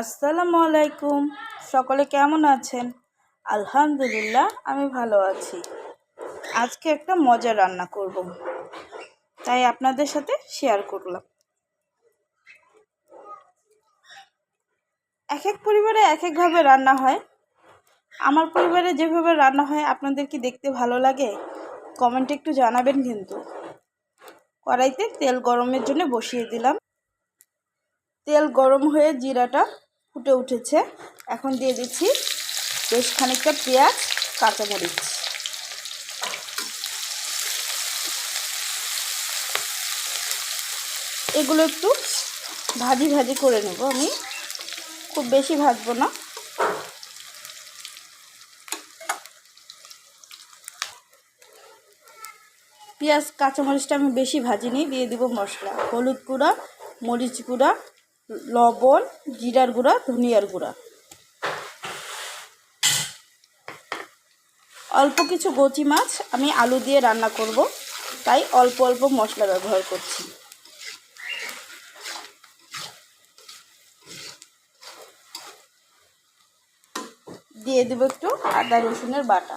আসসালামু আলাইকুম। সকলে কেমন আছেন? আলহামদুলিল্লাহ, আমি ভালো আছি। আজকে একটা মজা রান্না করব। তাই আপনাদের সাথে শেয়ার করলাম। এক এক পরিবারে এক একভাবে রান্না হয়। আমার পরিবারে যেভাবে রান্না হয়, আপনাদের কি দেখতে ভালো লাগে? কমেন্টে একটু জানাবেন কিন্তু। কড়াইতে তেল গরমের জন্য বসিয়ে দিলাম। তেল গরম হয়ে জিরাটা ফুটে উঠেছে। এখন দিয়ে দিচ্ছি বেশ খানিকটা পেঁয়াজ কাঁচামরিচ এগুলো একটু ভাজি ভাজি করে নেব আমি। খুব বেশি ভাজবো না। পেঁয়াজ কাঁচামরিচটা আমি বেশি ভাজিনি। দিয়ে দিব মশলা। হলুদ গুঁড়া, মরিচ গুঁড়া লবণ, জিরার গুঁড়া, ধনিয়ার গুঁড়া। অল্প কিছু গচি মাছ আমি আলু দিয়ে রান্না করব, তাই অল্প অল্প মশলা ব্যবহার করছি। দিয়ে দেবো একটু আদা রসুনের বাটা।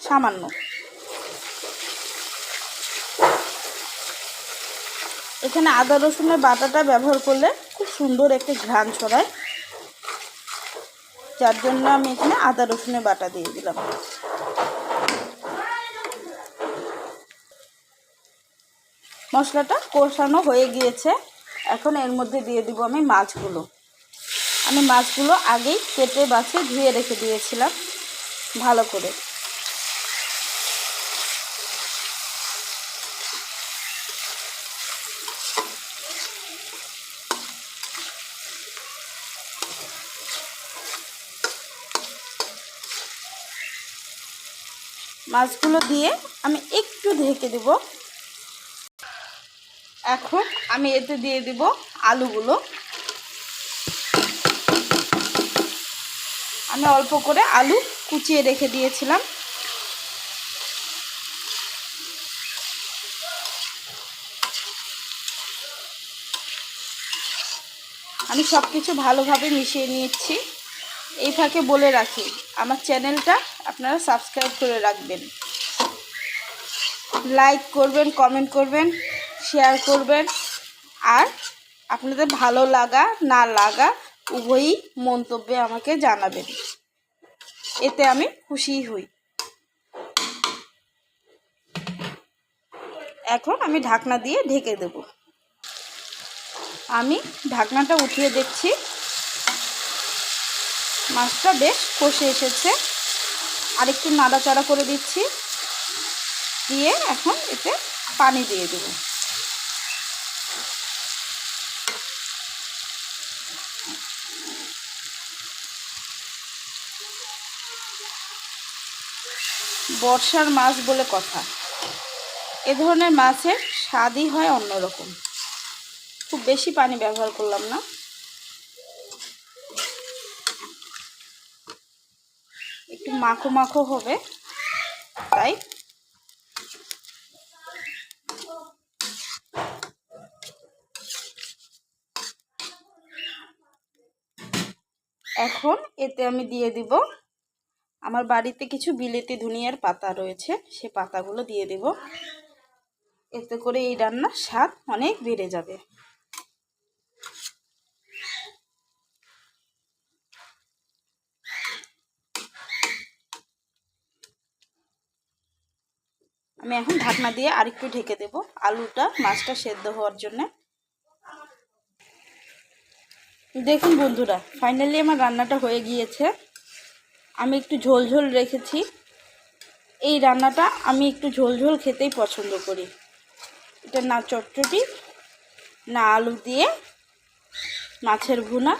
সামান্য। এখানে আদা, রসুনের বাটাটা ব্যবহার করলে খুব সুন্দর একটা ঘ্রাণ ছড়ায়। যার জন্য আমি এখানে আদা, রসুনের বাটা দিয়ে দিলাম। মশলাটা কষানো হয়ে গিয়েছে। এখন এর মধ্যে দিয়ে দিব আমি মাছগুলো। আমি মাছগুলো আগেই কেটে বাছে ধুয়ে রেখে দিয়েছিলাম। ভালো করে। মাছগুলো দিয়ে আমি একটু ঢেকে দেব। এখন আমি এতে দিয়ে দিব আলুগুলো। আমি অল্প করে আলু কুচিয়ে রেখে দিয়েছিলাম। আমি সব কিছু ভালোভাবে মিশিয়ে নিচ্ছি এই ফাঁকে বলে রাখি। আমার চ্যানেলটা আপনারা সাবস্ক্রাইব করে রাখবেন। লাইক করবেন, কমেন্ট করবেন, শেয়ার করবেন। আর আপনাদের ভালো লাগা, না লাগা উভয়ই মন্তব্যে আমাকে জানাবেন। এতে আমি খুশি হই। এখন আমি ঢাকনা দিয়ে ঢেকে দেব। আমি ঢাকনাটা উঠিয়ে দেখছি। মাছটা বেশ কষে এসেছে। আর একটু নাড়াচাড়া করে দিচ্ছি। দিয়ে এখন এতে পানি দিয়ে দেব। বর্ষার মাছ বলে কথা। এ ধরনের মাছের স্বাদই হয় অন্যরকম। খুব বেশি পানি ব্যবহার করলাম না। একটু মাখো মাখো হবে। তাই। এখন এতে আমি দিয়ে দিব। আমার বাড়িতে কিছু বিলেতি ধনিয়ার পাতা রয়েছে, সে পাতাগুলো দিয়ে দেব। এতে করে এই রান্নার স্বাদ অনেক বেড়ে যাবে। আমি এখন ঢাকনা দিয়ে আরেকটু ঢেকে দেব আলুটা, মাছটা সেদ্ধ হওয়ার জন্য। দেখুন বন্ধুরা ফাইনালি আমার রান্নাটা হয়ে গিয়েছে। আমি একটু ঝোল ঝোল রেখেছি। এই রান্নাটা আমি একটু ঝোল ঝোল খেতেই পছন্দ করি। এটা না চটচটি, না আলু দিয়ে মাছের ভুনা।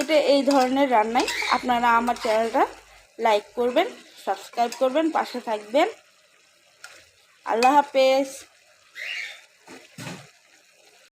এটা এই ধরনের রান্নাই। আপনারা আমার চ্যানেলটা লাইক করবেন সাবস্ক্রাইব করবেন পাশে থাকবেন। আল্লাহ হাফেজ।